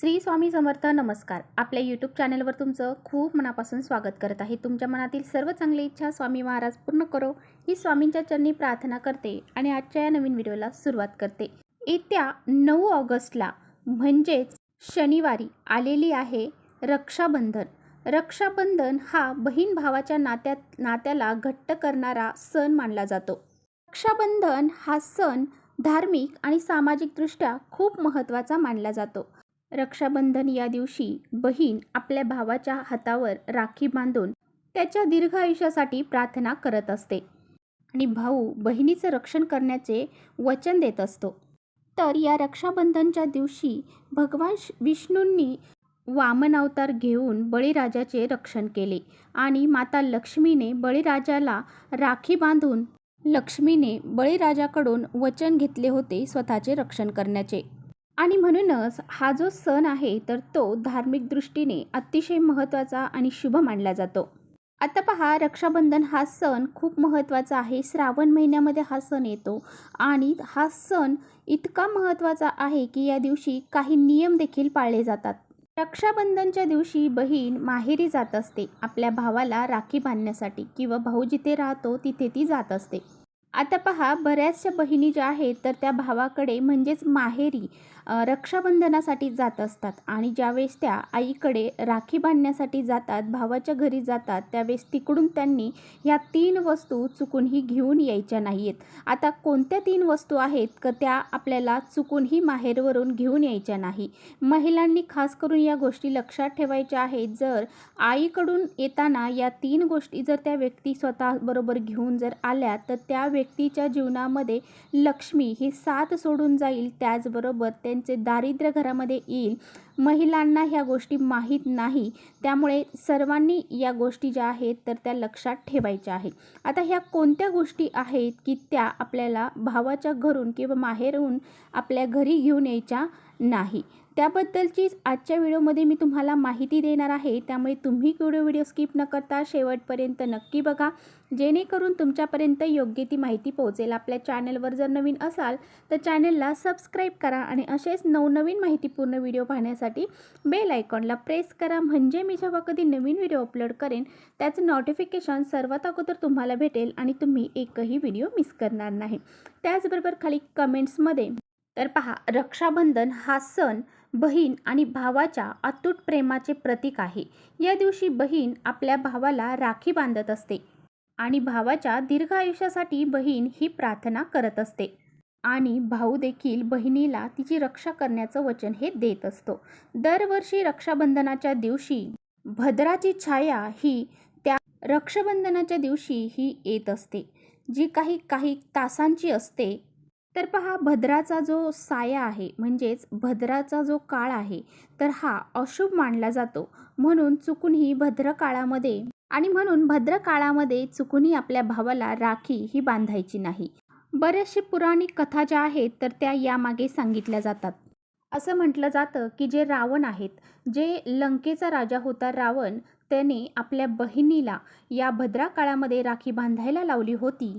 श्री स्वामी समर्थ नमस्कार. आपल्या यूट्यूब चॅनलवर तुमचं खूप मनापासून स्वागत करत आहे. तुमच्या मनातील सर्व चांगली इच्छा स्वामी महाराज पूर्ण करो. ही स्वामींच्या चरणी प्रार्थना करते आणि आजच्या या नवीन व्हिडिओला सुरुवात करते. येत्या नऊ ऑगस्टला म्हणजेच शनिवारी आलेली आहे रक्षाबंधन. रक्षाबंधन हा बहीण भावाच्या नात्यात नात्याला घट्ट करणारा सण मानला जातो. रक्षाबंधन हा सण धार्मिक आणि सामाजिकदृष्ट्या खूप महत्त्वाचा मानला जातो. रक्षाबंधन या दिवशी बहीण आपल्या भावाच्या हातावर राखी बांधून त्याच्या दीर्घ आयुष्यासाठी प्रार्थना करत असते. आणि भाऊ बहिणीचं रक्षण करण्याचे वचन देत असतो. तर या रक्षाबंधनच्या दिवशी भगवान श- विष्णूंनी वामन अवतार घेऊन बळीराजाचे रक्षण केले आणि माता लक्ष्मीने बळीराजाला राखी बांधून लक्ष्मीने बळीराजाकडून वचन घेतले होते स्वतःचे रक्षण करण्याचे. आणि म्हणूनच हा जो सण आहे तर तो धार्मिक दृष्टीने अतिशय महत्त्वाचा आणि शुभ मानला जातो. आता पहा रक्षाबंधन हा सण खूप महत्त्वाचा आहे. श्रावण महिन्यामध्ये हा सण येतो आणि हा सण इतका महत्त्वाचा आहे की या दिवशी काही नियम देखील पाळले जातात. रक्षाबंधनच्या दिवशी बहीण माहेरी जात असते आपल्या भावाला राखी बांधण्यासाठी किंवा भाऊ जिथे राहतो तिथे ती जात असते. आता पहा बऱ्याचशा बहिणी ज्या आहेत तर त्या भावाकडे म्हणजेच माहेरी रक्षाबंधनासाठी जात असतात आणि ज्यावेळेस त्या आईकडे राखी बांधण्यासाठी जातात भावाच्या घरी जातात त्यावेळेस तिकडून त्यांनी ह्या तीन वस्तू चुकूनही घेऊन यायच्या नाही आहेत आता कोणत्या तीन वस्तू आहेत का त्या आपल्याला चुकूनही माहेरवरून घेऊन यायच्या नाही. महिलांनी खास करून या गोष्टी लक्षात ठेवायच्या आहेत जर आईकडून येताना या तीन गोष्टी जर त्या व्यक्ती स्वतःबरोबर घेऊन जर आल्या तर त्या व्यक्तीच्या जीवनामध्ये लक्ष्मी ही साथ सोडून जाईल त्याचबरोबर त्यांचे दारिद्र्य घरामध्ये येईल. महिलांना ह्या गोष्टी माहीत नाही. त्यामुळे सर्वांनी या गोष्टी ज्या आहेत तर त्या लक्षात ठेवायच्या आहेत. आता ह्या कोणत्या गोष्टी आहेत की त्या आपल्याला भावाच्या घरून किंवा माहेरून आपल्या घरी घेऊन यायच्या नाही? त्याबद्दलचीच आजच्या व्हिडिओमध्ये मी तुम्हाला माहिती देणार आहे. त्यामुळे तुम्ही व्हिडिओ व्हिडिओ स्किप न करता शेवटपर्यंत नक्की बघा. जेणेकरून तुमच्यापर्यंत योग्य ती माहिती पोहोचेल. आपल्या चॅनलवर जर नवीन असाल तर चॅनलला सबस्क्राईब करा आणि असेच नवनवीन माहितीपूर्ण व्हिडिओ पाहण्यासाठी बेल आयकॉनला प्रेस करा. म्हणजे मी जेव्हा कधी नवीन व्हिडिओ अपलोड करेन त्याचं नोटिफिकेशन सर्वात अगोदर तुम्हाला भेटेल आणि तुम्ही एकही व्हिडिओ मिस करणार नाही. त्याचबरोबर खाली कमेंट्समध्ये तर पहा रक्षाबंधन हा सण बहीण आणि भावाच्या अतूट प्रेमाचे प्रतीक आहे. या दिवशी बहीण आपल्या भावाला राखी बांधत असते आणि भावाच्या दीर्घ आयुष्यासाठी बहीण ही प्रार्थना करत असते. आणि भाऊ देखील बहिणीला तिची रक्षा करण्याचं वचन हे देत असतो. दरवर्षी रक्षाबंधनाच्या दिवशी भद्राची छाया ही त्या रक्षाबंधनाच्या दिवशी ही येत असते. जी काही काही तासांची असते तर पहा भद्राचा जो साया आहे म्हणजेच भद्राचा जो काळ आहे तर हा अशुभ मानला जातो. म्हणून चुकूनही भद्र काळामध्ये आणि म्हणून भद्र काळामध्ये चुकूनही आपल्या भावाला राखी ही बांधायची नाही. बरेचसे पुराणिक कथा ज्या आहेत तर त्या यामागे सांगितल्या जातात. असं म्हटलं जातं की जे रावण आहेत जे लंकेचा राजा होता रावण त्याने आपल्या बहिणीला या भद्रा काळामध्ये राखी बांधायला लावली होती.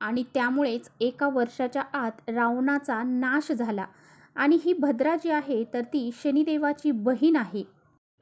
आणि त्यामुळेच एका वर्षाच्या आत रावणाचा नाश झाला. आणि ही भद्रा जी आहे तर ती शनिदेवाची बहीण आहे.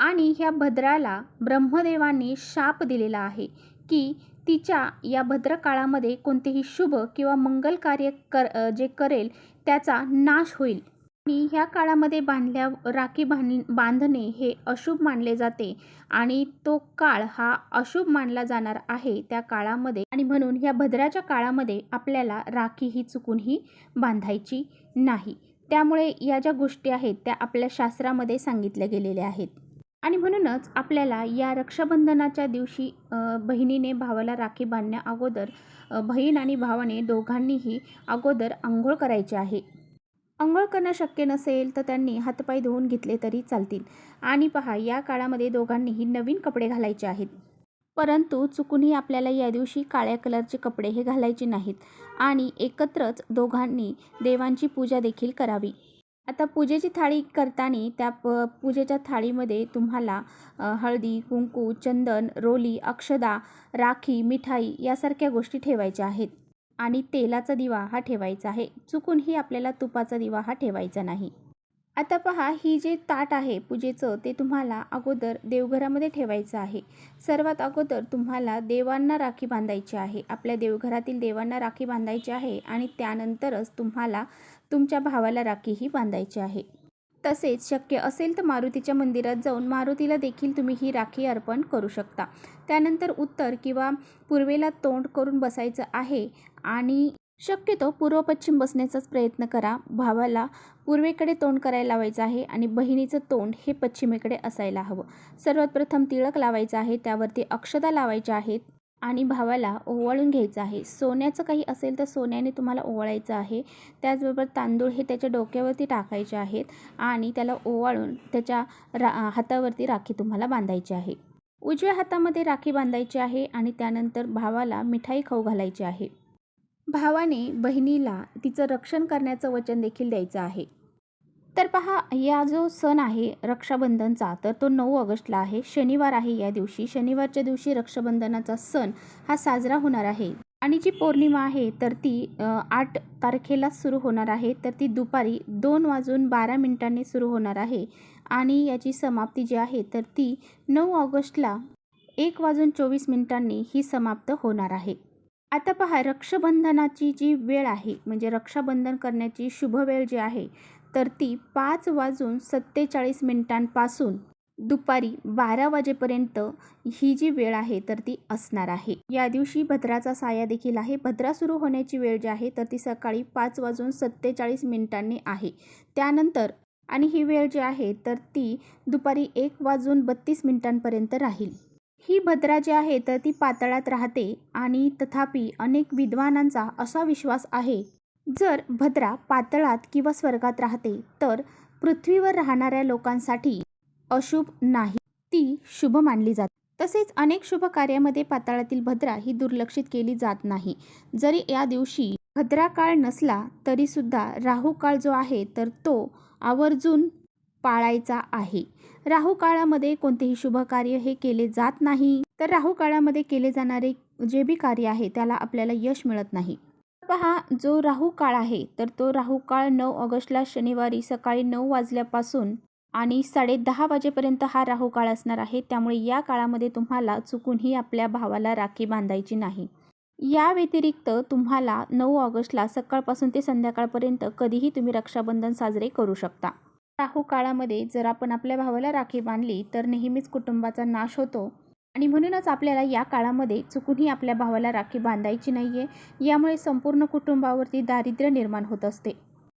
आणि ह्या भद्राला ब्रह्मदेवाने शाप दिलेला आहे की तिच्या या भद्र काळामध्ये कोणतेही शुभ किंवा मंगल कार्य कर जे करेल त्याचा नाश होईल. आणि ह्या काळामध्ये बांधल्या राखी बांध बांधणे हे अशुभ मानले जाते आणि तो काळ हा अशुभ मानला जाणार आहे त्या काळामध्ये. आणि म्हणून ह्या भद्राच्या काळामध्ये आपल्याला राखी ही चुकूनही बांधायची नाही. त्यामुळे या ज्या गोष्टी आहेत त्या आपल्या शास्त्रामध्ये सांगितल्या गेलेल्या आहेत. आणि म्हणूनच आपल्याला या रक्षाबंधनाच्या दिवशी बहिणीने भावाला राखी बांधण्या अगोदर बहीण आणि भावाने दोघांनीही अगोदर आंघोळ करायची आहे. आंघोळ करणं शक्य नसेल तर त्यांनी हातपाय धुवून घेतले तरी चालतील. आणि पहा या काळामध्ये दोघांनीही नवीन कपडे घालायचे आहेत. परंतु चुकूनही आपल्याला या दिवशी काळ्या कलरचे कपडे हे घालायचे नाहीत. आणि एकत्रच दोघांनी देवांची पूजा देखील करावी. आता पूजेची थाळी करताना त्या प पूजेच्या थाळीमध्ये तुम्हाला हळदी कुंकू चंदन रोली अक्षदा राखी मिठाई यासारख्या गोष्टी ठेवायच्या आहेत. आणि तेलाचा दिवा हा ठेवायचा आहे. चुकूनही आपल्याला तुपाचा दिवा हा ठेवायचा नाही. आता पहा ही जे ताट आहे पूजेचं ते तुम्हाला अगोदर देवघरामध्ये ठेवायचं आहे. सर्वात अगोदर तुम्हाला देवांना राखी बांधायची आहे. आपल्या देवघरातील देवांना राखी बांधायची आहे आणि त्यानंतरच तुम्हाला तुमच्या भावाला राखीही बांधायची आहे. तसेच शक्य असेल तर मारुतीच्या मंदिरात जाऊन मारुतीला देखील तुम्ही ही राखी अर्पण करू शकता. त्यानंतर उत्तर किंवा पूर्वेला तोंड करून बसायचं आहे आणि शक्यतो पूर्व पश्चिम बसण्याचाच प्रयत्न करा. भावाला पूर्वेकडे तोंड करायला लावायचं आहे आणि बहिणीचं तोंड हे पश्चिमेकडे असायला हवं. सर्वात प्रथम तिळक लावायचं आहे त्यावरती अक्षता लावायच्या आहेत. आणि भावाला ओवाळून घ्यायचं आहे. सोन्याचं काही असेल तर सोन्याने तुम्हाला ओवाळायचं आहे. त्याचबरोबर तांदूळ हे त्याच्या डोक्यावरती टाकायचे आहेत आणि त्याला ओवाळून त्याच्या रा हातावरती राखी तुम्हाला बांधायची आहे. उजव्या हातामध्ये राखी बांधायची आहे आणि त्यानंतर भावाला मिठाई खाऊ घालायची आहे. भावाने बहिणीला तिचं रक्षण करण्याचं वचन देखील द्यायचं आहे. तर पहा या जो सण आहे रक्षाबंधनचा तर तो नऊ ऑगस्टला आहे. शनिवार आहे या दिवशी. शनिवारच्या दिवशी रक्षाबंधनाचा सण हा साजरा होणार आहे. आणि जी पौर्णिमा आहे तर ती आठ तारखेला सुरू होणार आहे. तर ती दुपारी दोन वाजून बारा मिनिटांनी सुरू होणार आहे. आणि याची समाप्ती जी आहे तर ती नऊ ऑगस्टला एक वाजून चोवीस मिनिटांनी ही समाप्त होणार आहे. आता पहा रक्षाबंधनाची जी वेळ आहे म्हणजे रक्षाबंधन करण्याची शुभ वेळ जी आहे तर ती पाच वाजून सत्तेचाळीस मिनिटांपासून दुपारी बारा वाजेपर्यंत ही जी वेळ आहे तर ती असणार आहे. या दिवशी भद्राचा साया देखील आहे. भद्रा सुरू होण्याची वेळ जी आहे तर ती सकाळी पाच वाजून सत्तेचाळीस मिनिटांनी आहे. त्यानंतर आणि ही वेळ जी आहे तर ती दुपारी एक वाजून बत्तीस मिनिटांपर्यंत राहील. ही भद्रा जी आहे तर ती पातळात राहते आणि तथापि अनेक विद्वानांचा असा विश्वास आहे जर भद्रा पातळात किंवा स्वर्गात राहते तर पृथ्वीवर राहणाऱ्या लोकांसाठी अशुभ नाही. ती शुभ मानली जाते. तसेच अनेक शुभ कार्यामध्ये पाताळातील भद्रा ही दुर्लक्षित केली जात नाही. जरी या दिवशी भद्रा काळ नसला तरी सुद्धा राहू काळ जो आहे तर तो आवर्जून पाळायचा आहे. राहू काळामध्ये कोणतेही शुभ कार्य हे केले जात नाही. तर राहू काळामध्ये केले जाणारे जे बी कार्य आहे त्याला आपल्याला यश मिळत नाही. पहा जो राहू काळ आहे तर तो राहू काळ नऊ ऑगस्टला शनिवारी सकाळी नऊ वाजल्यापासून आणि साडे दहा वाजेपर्यंत हा राहू काळ असणार आहे. त्यामुळे या काळामध्ये तुम्हाला चुकूनही आपल्या भावाला राखी बांधायची नाही. या व्यतिरिक्त तुम्हाला नऊ ऑगस्टला सकाळपासून ते संध्याकाळपर्यंत कधीही तुम्ही रक्षाबंधन साजरे करू शकता. राहू काळामध्ये जर आपण आपल्या भावाला राखी बांधली तर नेहमीच कुटुंबाचा नाश होतो. आणि म्हणूनच आपल्याला या काळामध्ये चुकूनही आपल्या भावाला राखी बांधायची नाही आहे यामुळे संपूर्ण कुटुंबावरती दारिद्र्य निर्माण होत असते.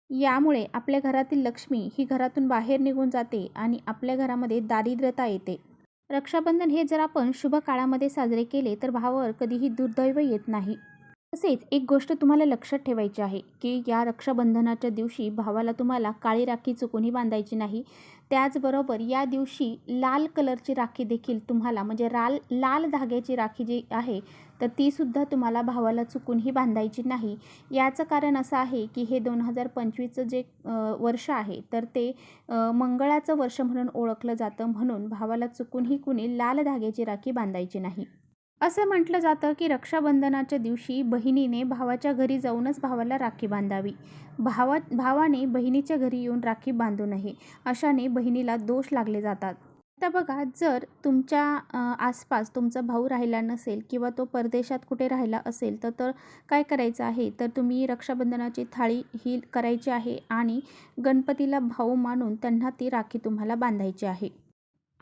यामुळे आपल्या घरातील लक्ष्मी ही घरातून बाहेर निघून जाते आणि आपल्या घरामध्ये दारिद्र्यता येते. रक्षाबंधन हे जर आपण शुभ काळामध्ये साजरे केले तर भावावर कधीही दुर्दैव येत नाही. तसेच एक गोष्ट तुम्हाला लक्षात ठेवायची आहे की या रक्षाबंधनाच्या दिवशी भावाला तुम्हाला काळी राखी चुकूनही बांधायची नाही. त्याचबरोबर या दिवशी लाल कलरची राखी देखील तुम्हाला म्हणजे लाल लाल धाग्याची राखी जी आहे तर तीसुद्धा तुम्हाला भावाला चुकूनही बांधायची नाही. याचं कारण असं आहे की हे दोन हजार पंचवीसचं जे वर्ष आहे तर ते मंगळाचं वर्ष म्हणून ओळखलं जातं म्हणून भावाला चुकूनही कुणी लाल धाग्याची राखी बांधायची नाही. असं म्हटलं जातं की रक्षाबंधनाच्या दिवशी बहिणीने भावाच्या घरी जाऊनच भावाला राखी बांधावी. भावा भावाने बहिणीच्या घरी येऊन राखी बांधू नये अशाने बहिणीला दोष लागले जातात. आता बघा जर तुमच्या आसपास तुमचा भाऊ राहिला नसेल किंवा तो परदेशात कुठे राहिला असेल तर तर काय करायचं आहे? तर तुम्ही रक्षाबंधनाची थाळी ही करायची आहे आणि गणपतीला भाऊ मानून त्यांना ती राखी तुम्हाला बांधायची आहे.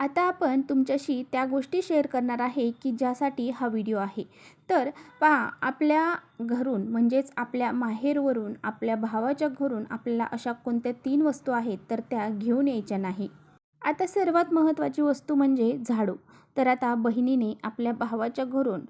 आता आपण तुमच्याशी त्या गोष्टी शेअर करणार आहे की ज्यासाठी हा व्हिडिओ आहे. तर पहा आपल्या घरून म्हणजेच आपल्या माहेरवरून आपल्या भावाच्या घरून आपल्याला अशा कोणत्या तीन वस्तू आहेत तर त्या घेऊन यायच्या नाही. आता सर्वात महत्त्वाची वस्तू म्हणजे झाडू. तर आता बहिणीने आपल्या भावाच्या घरून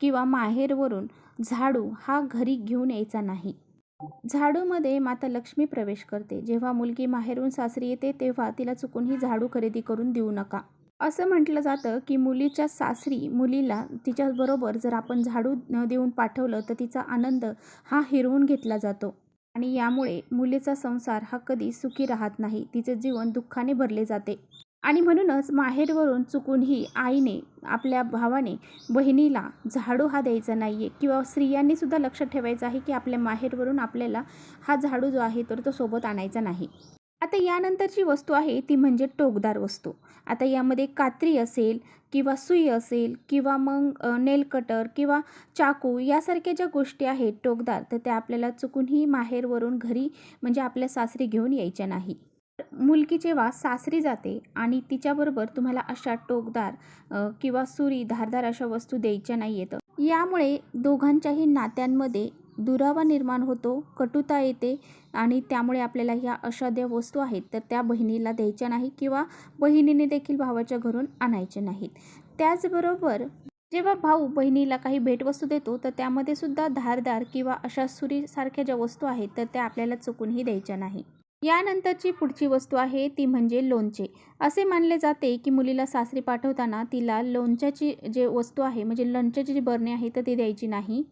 किंवा माहेरवरून झाडू हा घरी घेऊन यायचा नाही. झाडूमध्ये माता लक्ष्मी प्रवेश करते. जेव्हा मुलगी माहेरून सासरी येते तेव्हा तिला चुकूनही झाडू खरेदी करून देऊ नका. असं म्हटलं जातं की मुलीच्या सासरी मुलीला तिच्याबरोबर जर आपण झाडू देऊन पाठवलं तर तिचा आनंद हा हिरवून घेतला जातो. आणि यामुळे मुलीचा संसार हा कधी सुखी राहत नाही. तिचे जीवन दुःखाने भरले जाते. आणि म्हणूनच माहेरवरून चुकूनही आईने आपल्या भावाने बहिणीला झाडू हा द्यायचा नाही आहे किंवा स्त्रियांनी सुद्धा लक्षात ठेवायचं आहे की आपल्या माहेरवरून आपल्याला हा झाडू जो आहे तर तो सोबत आणायचा नाही. आता यानंतरची वस्तू आहे ती म्हणजे टोकदार वस्तू. आता यामध्ये कात्री असेल किंवा सुई असेल किंवा मग नेल कटर किंवा चाकू यासारख्या ज्या गोष्टी आहेत टोकदार तर त्या आपल्याला चुकूनही माहेरवरून घरी म्हणजे आपल्या सासरी घेऊन यायच्या नाही. मुलगी जेव्हा सासरी जाते आणि तिच्याबरोबर तुम्हाला अशा टोकदार किंवा सुरी धारदार अशा वस्तू द्यायच्या नाही येतं. यामुळे दोघांच्याही नात्यांमध्ये दुरावा निर्माण होतो कटुता येते आणि त्यामुळे आपल्याला ह्या अशाद्य वस्तू आहेत तर त्या बहिणीला द्यायच्या नाही किंवा बहिणीने देखील भावाच्या घरून आणायच्या नाहीत. त्याचबरोबर जेव्हा भाऊ बहिणीला काही भेटवस्तू देतो तर त्यामध्ये सुद्धा धारदार किंवा अशा सुरीसारख्या ज्या वस्तू आहेत तर त्या आपल्याला चुकूनही द्यायच्या नाही. यानंतरची पुढची वस्तू आहे ती म्हणजे लोणचे. असे मानले जाते की मुलीला सासरी पाठवताना तिला लोणच्याची जे वस्तू आहे म्हणजे लोणच्याची जी बरणी आहे तर ती द्यायची नाही.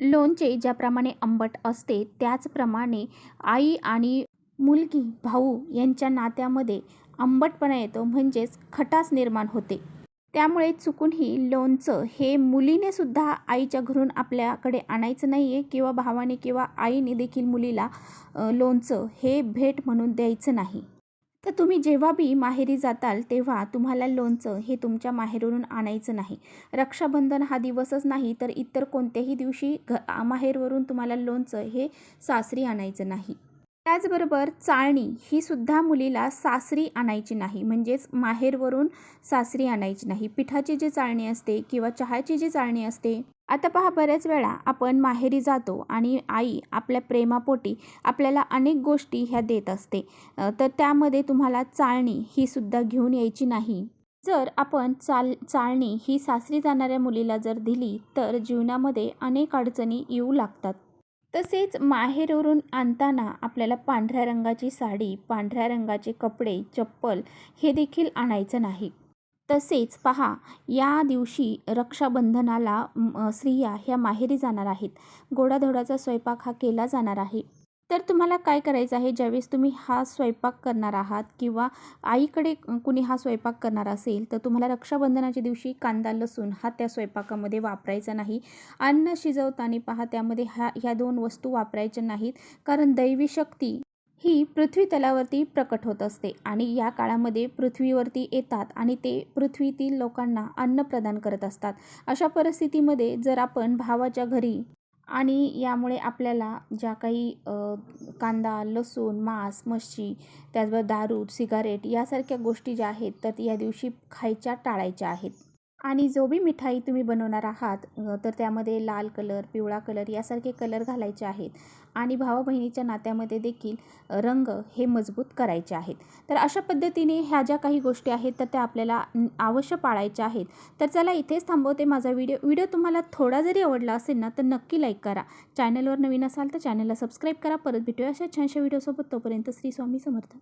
लोणचे ज्याप्रमाणे आंबट असते त्याचप्रमाणे आई आणि मुलगी भाऊ यांच्या नात्यामध्ये आंबटपणा येतो म्हणजेच खटास निर्माण होते. त्यामुळे चुकूनही लोणचं हे मुलीने सुद्धा आईच्या घरून आपल्याकडे आणायचं नाही आहे किंवा भावाने किंवा आईने देखील मुलीला लोणचं हे भेट म्हणून द्यायचं नाही. तर तुम्ही जेव्हा बी माहेरी जाताल तेव्हा तुम्हाला लोणचं हे तुमच्या माहेरून आणायचं नाही. रक्षाबंधन हा दिवसच नाही तर इतर कोणत्याही दिवशी घ माहेरवरून तुम्हाला लोणचं हे सासरी आणायचं नाही. त्याचबरोबर चाळणी ही सुद्धा मुलीला सासरी आणायची नाही. म्हणजेच माहेरवरून सासरी आणायची नाही. पिठाची जी चाळणी असते किंवा चहाची जी चाळणी असते आता पहा बऱ्याच वेळा आपण माहेरी जातो आणि आई आपल्या प्रेमापोटी आपल्याला अनेक गोष्टी ह्या देत असते. तर त्यामध्ये तुम्हाला चाळणी ही सुद्धा घेऊन यायची नाही. जर आपण चाल चाळणी ही सासरी जाणाऱ्या मुलीला जर दिली तर जीवनामध्ये अनेक अडचणी येऊ लागतात. तसेच माहेरवरून आणताना आपल्याला पांढऱ्या रंगाची साडी पांढऱ्या रंगाचे कपडे चप्पल हे देखील आणायचं नाही. तसेच पहा या दिवशी रक्षाबंधनाला स्त्रिया ह्या माहेरी जाणार आहेत. गोडाधोडाचा स्वयंपाक हा केला जाणार आहे. तर तुम्हाला काय करायचं आहे? ज्यावेळेस तुम्ही हा स्वयंपाक करणार आहात किंवा आईकडे कुणी हा स्वयंपाक करणार असेल तर तुम्हाला रक्षाबंधनाच्या दिवशी कांदा लसूण हा त्या स्वयंपाकामध्ये वापरायचा नाही. अन्न शिजवताना पहा त्यामध्ये ह्या ह्या दोन वस्तू वापरायच्या नाहीत. कारण दैवी शक्ती ही पृथ्वी तलावरती प्रकट होत असते आणि या काळामध्ये पृथ्वीवरती येतात आणि ते पृथ्वीतील लोकांना अन्न प्रदान करत असतात. अशा परिस्थितीमध्ये जर आपण भावाच्या घरी आणि यामुळे आपल्याला ज्या काही कांदा लसूण मांस मच्छी त्याचबरोबर दारू सिगारेट यासारख्या गोष्टी ज्या आहेत तर या दिवशी खायच्या टाळायच्या आहेत. आणि जो बी मिठाई तुम्ही बनवणार आहात तर त्यामध्ये लाल कलर पिवळा कलर यासारखे कलर घालायचे आहेत. आणि भावा बहिणीच्या नात्यामध्ये देखील रंग हे मजबूत करायचे आहेत. तर अशा पद्धतीने ह्या ज्या काही गोष्टी आहेत तर त्या आपल्याला अवश्य पाळायच्या आहेत. तर चला इथेच थांबवते माझा व्हिडिओ. व्हिडिओ तुम्हाला थोडा जरी आवडला असेल ना तर नक्की लाईक करा. चॅनलवर नवीन असाल तर चॅनलला सबस्क्राईब करा. परत भेटूया अशा छानशा व्हिडिओसोबत. तोपर्यंत श्री स्वामी समर्थ.